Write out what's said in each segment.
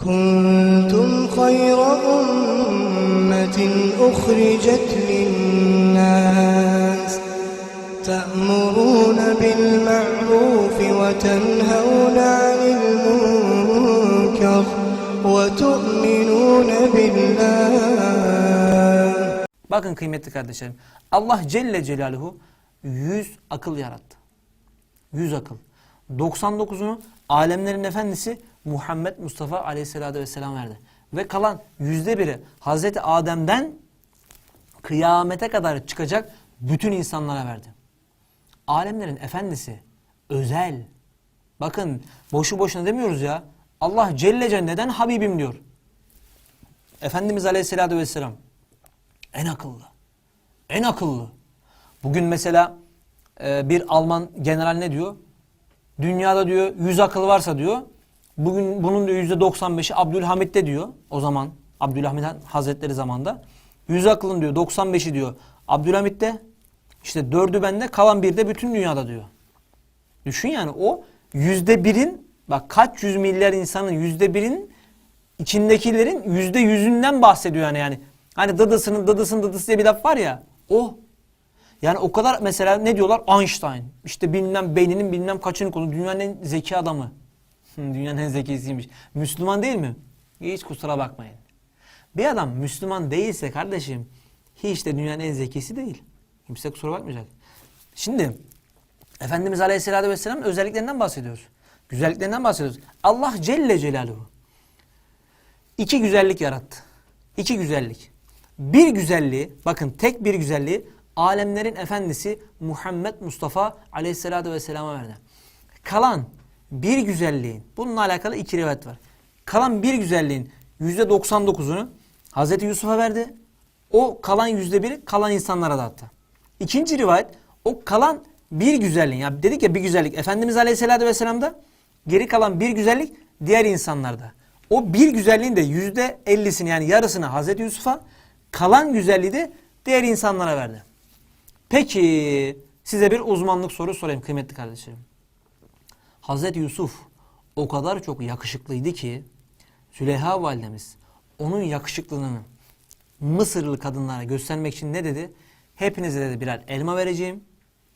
كنتم خير أمة أخرجت للناس تأمرون بالمعروف وتنهون عن المنكر وتؤمنون بالله Bakın kıymetli kardeşlerim. Allah Celle Celaluhu 100 akıl yarattı. 100 akıl. 99'unu alemlerin efendisi Muhammed Mustafa Aleyhisselatü Vesselam verdi. Ve kalan yüzde biri Hazreti Adem'den kıyamete kadar çıkacak bütün insanlara verdi. Alemlerin efendisi özel. Bakın boşu boşuna demiyoruz ya. Allah Celle Celle neden Habibim diyor. Efendimiz Aleyhisselatü Vesselam en akıllı. En akıllı. Bugün mesela e, bir Alman general ne diyor? Dünyada diyor 100 akıl varsa diyor. Bugün bunun diyor %95'i Abdülhamit'te diyor. O zaman Abdülhamit Hazretleri zamanda. 100 akılın diyor 95'i diyor Abdülhamit'te. İşte 4'ü bende kalan bir de bütün dünyada diyor. Düşün yani o yüzde birin bak kaç yüz milyar insanın yüzde birin içindekilerin yüzde yüzünden bahsediyor yani yani. Hani dıdısının dıdısının dıdısı diye bir laf var ya o. Yani o kadar mesela ne diyorlar Einstein işte bilmem beyninin bilmem kaçını konu dünyanın en zeki adamı. Dünyanın en zekisiymiş. Müslüman değil mi? Hiç kusura bakmayın. Bir adam Müslüman değilse kardeşim hiç de dünyanın en zekisi değil. Kimse kusura bakmayacak. Şimdi Efendimiz Aleyhisselatü Vesselam'ın özelliklerinden bahsediyoruz. Güzelliklerinden bahsediyoruz. Allah Celle Celaluhu iki güzellik yarattı. İki güzellik. Bir güzelliği, bakın tek bir güzelliği alemlerin efendisi Muhammed Mustafa Aleyhisselatü Vesselam'a verdi. Kalan bir güzelliğin, bununla alakalı iki rivayet var. Kalan bir güzelliğin yüzde 99'unu Hazreti Yusuf'a verdi. O kalan yüzde biri kalan insanlara dağıttı. İkinci rivayet o kalan bir güzelliğin, ya dedik ya bir güzellik Efendimiz Aleyhisselatü Vesselam'da geri kalan bir güzellik diğer insanlarda. O bir güzelliğin de yüzde ellisini yani yarısını Hazreti Yusuf'a kalan güzelliği de diğer insanlara verdi. Peki size bir uzmanlık soru sorayım kıymetli kardeşlerim. Hazreti Yusuf o kadar çok yakışıklıydı ki Züleyha validemiz onun yakışıklılığını Mısırlı kadınlara göstermek için ne dedi? Hepinize dedi birer elma vereceğim.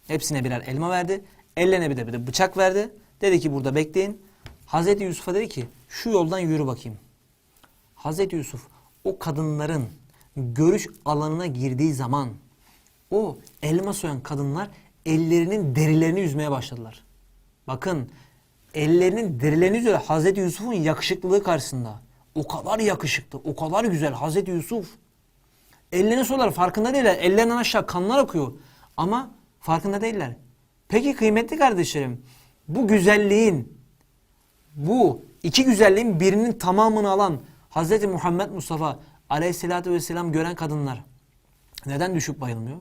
Hepsine birer elma verdi. Ellerine bir de bir de bıçak verdi. Dedi ki burada bekleyin. Hazreti Yusuf'a dedi ki şu yoldan yürü bakayım. Hazreti Yusuf o kadınların görüş alanına girdiği zaman o elma soyan kadınlar ellerinin derilerini yüzmeye başladılar. Bakın ellerinin derilerini yüzüyor Hazreti Yusuf'un yakışıklılığı karşısında. O kadar yakışıklı, o kadar güzel Hazreti Yusuf. Ellerini sorular farkında değiller. Ellerinden aşağı kanlar akıyor. Ama farkında değiller. Peki kıymetli kardeşlerim bu güzelliğin bu iki güzelliğin birinin tamamını alan Hz. Muhammed Mustafa aleyhissalatü vesselam gören kadınlar neden düşüp bayılmıyor?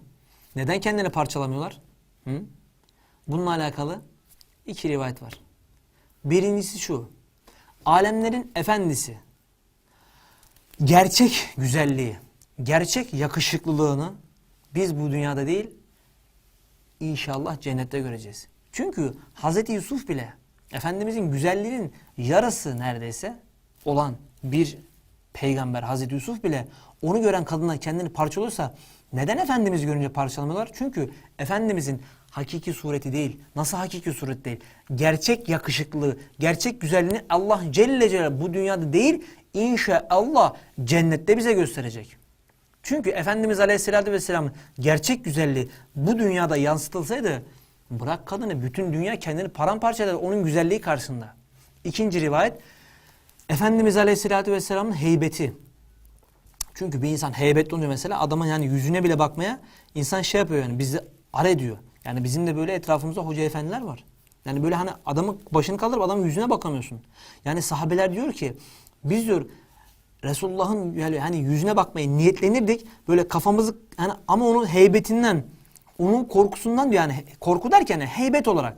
Neden kendini parçalamıyorlar? Hı? Bununla alakalı iki rivayet var. Birincisi şu. Alemlerin efendisi gerçek güzelliği, gerçek yakışıklılığını biz bu dünyada değil inşallah cennette göreceğiz. Çünkü Hazreti Yusuf bile Efendimizin güzelliğinin yarısı neredeyse olan bir peygamber Hazreti Yusuf bile onu gören kadınlar kendini parçalıyorsa neden Efendimiz'i görünce parçalamıyorlar? Çünkü Efendimizin hakiki sureti değil. Nasıl hakiki suret değil? Gerçek yakışıklılığı, gerçek güzelliğini Allah Celle Celaluhu bu dünyada değil inşallah cennette bize gösterecek. Çünkü Efendimiz Aleyhisselatü Vesselam'ın gerçek güzelliği bu dünyada yansıtılsaydı bırak kadını bütün dünya kendini paramparça eder onun güzelliği karşısında. İkinci rivayet Efendimiz Aleyhisselatü Vesselam'ın heybeti. Çünkü bir insan heybetli oluyor mesela adamın yani yüzüne bile bakmaya insan şey yapıyor yani bizi ar ediyor. Yani bizim de böyle etrafımızda hoca efendiler var. Yani böyle hani adamın başını kaldırıp adamın yüzüne bakamıyorsun. Yani sahabeler diyor ki biz diyor Resulullah'ın yani hani yüzüne bakmayı niyetlenirdik. Böyle kafamızı hani ama onun heybetinden, onun korkusundan diyor yani korku derken yani heybet olarak.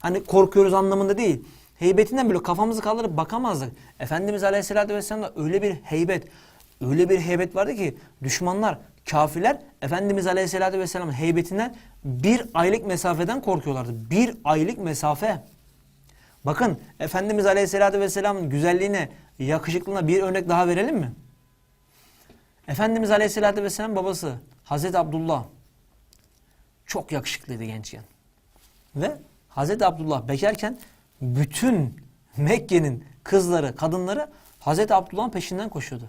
Hani korkuyoruz anlamında değil. Heybetinden böyle kafamızı kaldırıp bakamazdık. Efendimiz Aleyhisselatü Vesselam'da öyle bir heybet, öyle bir heybet vardı ki düşmanlar, kafirler Efendimiz Aleyhisselatü Vesselam'ın heybetinden bir aylık mesafeden korkuyorlardı. Bir aylık mesafe. Bakın Efendimiz Aleyhisselatü Vesselam'ın güzelliğine yakışıklığına bir örnek daha verelim mi? Efendimiz Aleyhisselatü Vesselam babası Hazreti Abdullah çok yakışıklıydı gençken. Ve Hazreti Abdullah bekarken bütün Mekke'nin kızları, kadınları Hazreti Abdullah'ın peşinden koşuyordu.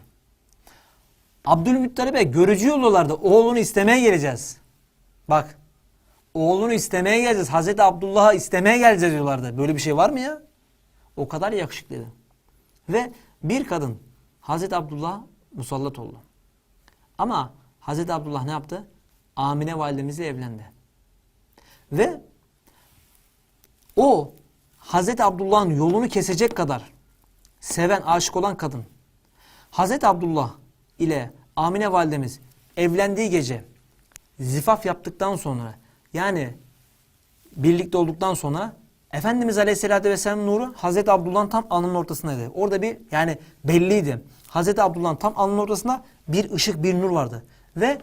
Abdülmuttalib'e görücü yolluyorlardı. Oğlunu istemeye geleceğiz. Bak. Oğlunu istemeye geleceğiz. Hazreti Abdullah'ı istemeye geleceğiz diyorlardı. Böyle bir şey var mı ya? O kadar yakışıklıydı. Ve bir kadın Hazreti Abdullah musallat oldu. Ama Hazreti Abdullah ne yaptı? Amine validemizle evlendi. Ve o Hazreti Abdullah'ın yolunu kesecek kadar seven, aşık olan kadın Hazreti Abdullah ile Amine validemiz evlendiği gece zifaf yaptıktan sonra yani birlikte olduktan sonra Efendimiz Aleyhisselatü Vesselam nuru Hazreti Abdullah'ın tam alnının ortasındaydı. Orada bir yani belliydi. Hazreti Abdullah'ın tam alnının ortasında bir ışık bir nur vardı. Ve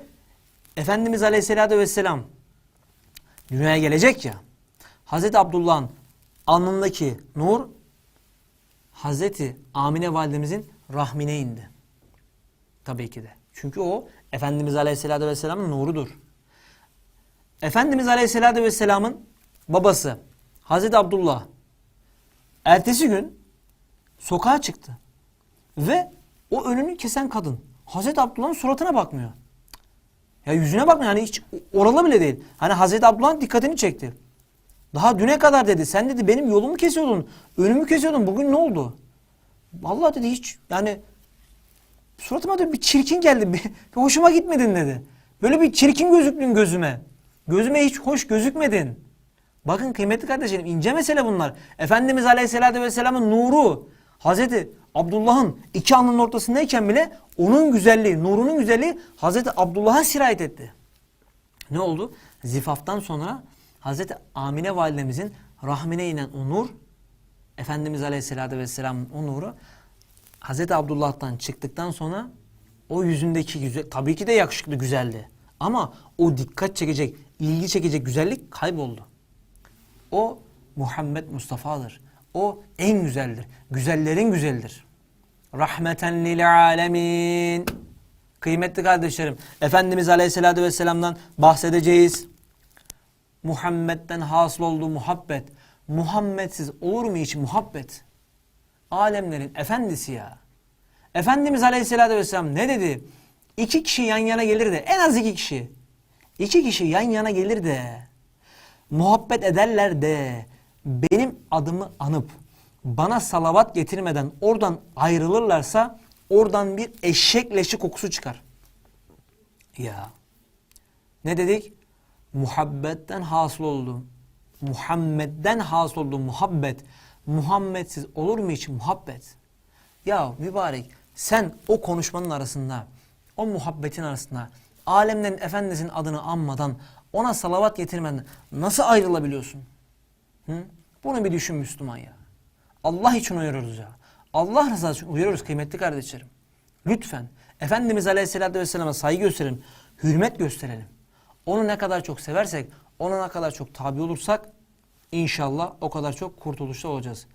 Efendimiz Aleyhisselatü Vesselam dünyaya gelecek ya. Hazreti Abdullah'ın alnındaki nur Hazreti Amine validemizin rahmine indi. Tabii ki de. Çünkü o Efendimiz Aleyhisselatü Vesselam'ın nurudur. Efendimiz Aleyhisselatü Vesselam'ın babası Hazreti Abdullah ertesi gün sokağa çıktı. Ve o önünü kesen kadın Hazreti Abdullah'ın suratına bakmıyor. Ya yüzüne bakmıyor yani hiç oralı bile değil. Hani Hazreti Abdullah'ın dikkatini çekti. Daha düne kadar dedi sen dedi benim yolumu kesiyordun. Önümü kesiyordun bugün ne oldu? Vallahi dedi hiç yani suratıma da bir çirkin geldi. Bir, bir hoşuma gitmedin dedi. Böyle bir çirkin gözüktün gözüme. Gözüme hiç hoş gözükmedin. Bakın kıymetli kardeşlerim ince mesele bunlar. Efendimiz Aleyhisselatü Vesselam'ın nuru Hazreti Abdullah'ın iki alnının ortasındayken bile onun güzelliği, nurunun güzelliği Hazreti Abdullah'a sirayet etti. Ne oldu? Zifaftan sonra Hazreti Amine validemizin rahmine inen o nur Efendimiz Aleyhisselatü Vesselam'ın o nuru Hazreti Abdullah'tan çıktıktan sonra o yüzündeki güzel tabii ki de yakışıklı güzeldi. Ama o dikkat çekecek, ilgi çekecek güzellik kayboldu. O Muhammed Mustafa'dır. O en güzeldir. Güzellerin güzeldir. Rahmeten lil alemin. Kıymetli kardeşlerim, Efendimiz Aleyhisselatü Vesselam'dan bahsedeceğiz. Muhammed'den hasıl olduğu muhabbet. Muhammedsiz olur mu hiç muhabbet? Alemlerin efendisi ya. Efendimiz Aleyhisselatü Vesselam ne dedi? İki kişi yan yana gelir de en az iki kişi. İki kişi yan yana gelir de muhabbet ederler de benim adımı anıp bana salavat getirmeden oradan ayrılırlarsa oradan bir eşek leşi kokusu çıkar. Ya. Ne dedik? Muhabbetten hasıl oldu. Muhammed'den hasıl oldu muhabbet. Muhammedsiz olur mu hiç muhabbet? Ya mübarek sen o konuşmanın arasında, o muhabbetin arasında alemlerin efendisinin adını anmadan ona salavat getirmeden nasıl ayrılabiliyorsun? Hı? Bunu bir düşün Müslüman ya. Allah için uyarıyoruz ya. Allah rızası için uyarıyoruz kıymetli kardeşlerim. Lütfen Efendimiz Aleyhisselatü Vesselam'a saygı gösterelim, hürmet gösterelim. Onu ne kadar çok seversek, ona ne kadar çok tabi olursak inşallah o kadar çok kurtuluşta olacağız.